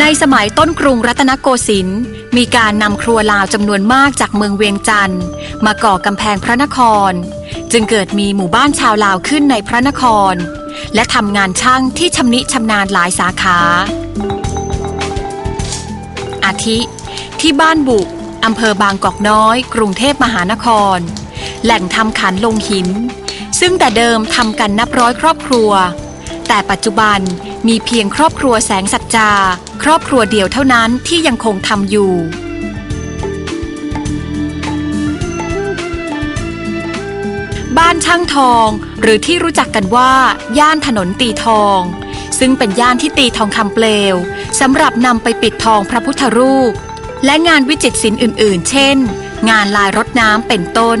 ในสมัยต้นกรุงรัตนโกสินทร์มีการนำครัวลาวจำนวนมากจากเมืองเวียงจันทร์มาก่อกำแพงพระนคร จึงเกิดมีหมู่บ้านชาวลาวขึ้นในพระนคร และทำงานช่างที่ชำนิชำนาญหลายสาขา อาทิ ที่บ้านบุกอำเภอบางกอกน้อย กรุงเทพมหานคร แหล่งทำขันลงหิน ซึ่งแต่เดิมทำกันนับร้อยครอบครัว แต่ปัจจุบันมีเพียงครอบครัวแสงสัจจา ครอบครัวเดียวเท่านั้นที่ยังคงทำอยู่ บ้านช่างทอง หรือที่รู้จักกันว่า ย่านถนนตีทอง ซึ่งเป็นย่านที่ตีทองคำเปลวสำหรับนำไปปิดทองพระพุทธรูป และงานวิจิตรศิลป์อื่น ๆ เช่น งานลายรถน้ำเป็นต้น